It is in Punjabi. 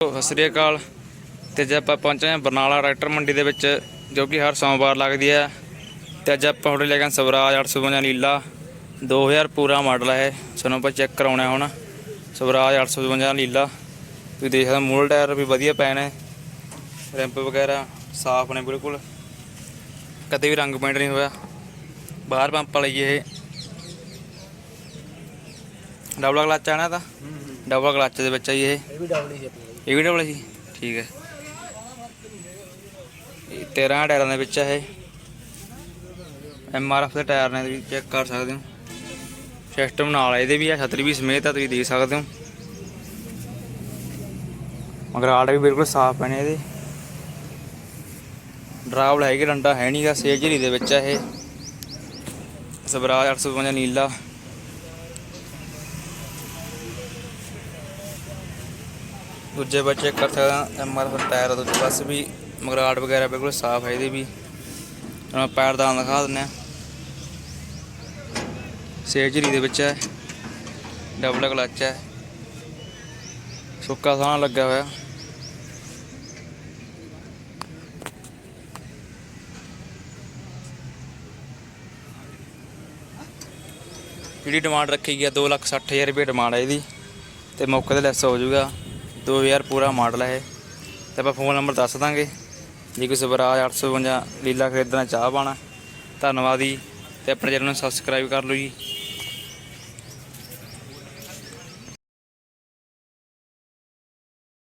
ਸਤਿ ਸ੍ਰੀ ਅਕਾਲ ਤੇ ਅੱਜ ਆਪਾਂ ਪਹੁੰਚੇ ਹਾਂ ਬਰਨਾਲਾ ਟਰੈਕਟਰ ਮੰਡੀ ਦੇ ਵਿੱਚ, ਜੋ ਕਿ ਹਰ ਸੋਮਵਾਰ ਲੱਗਦੀ ਹੈ। ਤੇ ਅੱਜ ਆਪਾਂ ਤੁਹਾਡੇ ਲੈ ਕੇ ਆਏ ਸਵਰਾਜ 852 ਨੀਲਾ 2000 ਪੂਰਾ ਮਾਡਲ ਹੈ। ਸਾਨੂੰ ਆਪਾਂ ਚੈੱਕ ਕਰਾਉਣਾ ਹੁਣ। ਸਵਰਾਜ 852 ਨੀਲਾ, ਤੁਸੀਂ ਦੇਖ ਸਕਦੇ ਹੋ ਮੂਲ ਟਾਇਰ ਵੀ ਵਧੀਆ ਪਏ ਨੇ ਰੈਂਪ ਵਗੈਰਾ ਸਾਫ਼ ਨੇ ਬਿਲਕੁਲ। ਕਦੇ ਵੀ ਰੰਗ ਪੈਂਟ ਨਹੀਂ ਹੋਇਆ। ਬਾਹਰ ਪੰਪ ਵਾਲੀ ਇਹ। ਡਬਲ ਕਲਚ ਆਣਾ ਤਾਂ ਡਬਲ ਕਲਚ ਦੇ ਵਿੱਚ ਆ ਜੀ ਇਹ। ਇਹ ਵੀ ਡਬਲ ਹੀ ਸੀ ਆਪਣੀ ਇਹ ਵੀ ਡਬਲ ਸੀ ਠੀਕ ਹੈ ਇਹ 13 ਟਾਇਰਾਂ ਦੇ ਵਿੱਚ ਹੈ ਐਮ ਆਰ ਐਫ ਦੇ ਟਾਇਰ ਨੇ ਤੁਸੀਂ ਚੈੱਕ ਕਰ ਸਕਦੇ ਹੋ। ਸਿਸਟਮ ਨਾਲ ਆ, ਇਹਦੇ ਵੀ ਆ ਛਤਰੀ ਵੀ ਸਮੇਤ ਆ ਤੁਸੀਂ ਦੇਖ ਸਕਦੇ ਹੋ। ਮਗਰ ਆੜ ਵੀ ਬਿਲਕੁਲ ਸਾਫ਼ ਪੈਣੇ ਇਹਦੇ। ਡਰਾਵਲ ਹੈਗੇ ਡੰਡਾ ਹੈ ਨਹੀਂਗਾ ਸੇਜਰੀ ਦੇ ਵਿੱਚ ਆ ਇਹ। ਸਵਰਾਜ 855 ਨੀਲਾ। ਦੂਜੇ ਬੱਚੇ ਕਰ ਸਕਦਾ ਐਮ ਆਰ ਐਫ ਟਾਇਰ ਦੂਜੇ ਪਾਸੇ ਵੀ ਮਗਰਾਟ ਵਗੈਰਾ ਬਿਲਕੁਲ ਸਾਫ਼ ਹੈ ਇਹਦੀ ਵੀ। ਤੁਹਾਨੂੰ ਪੈਰ ਦਾ ਦਿਖਾ ਦਿੰਦੇ। ਆ ਸੇਜਰੀ ਦੇ ਵਿੱਚ ਹੈ। ਡਬਲ ਕਲਚ ਹੈ। ਸੁੱਕਾ ਸਾਹ ਲੱਗਾ ਹੋਇਆ। ਜਿਹੜੀ ਡਿਮਾਂਡ ਰੱਖੀ ਗਈ ਆ 260000 ਰੁਪਏ ਡਿਮਾਂਡ ਹੈ ਇਹਦੀ। ਤੇ ਮੌਕੇ ਤੇ ਲੈਸ ਹੋ ਜਾਊਗਾ। 2000 ਪੂਰਾ ਮਾਡਲ ਹੈ ਇਹ। ਤੇ ਆਪਾਂ ਫੋਨ ਨੰਬਰ ਦੱਸ ਦਾਂਗੇ। ਜੇ ਕੋਈ ਸਵਰਾਜ 852 ਲੀਲਾ ਖਰੀਦਣਾ ਚਾਹ ਪਾਣਾ ਧੰਨਵਾਦ ਜੀ। ਤੇ ਆਪਣੇ ਚੈਨਲ ਨੂੰ ਸਬਸਕ੍ਰਾਈਬ ਕਰ ਲਓ ਜੀ।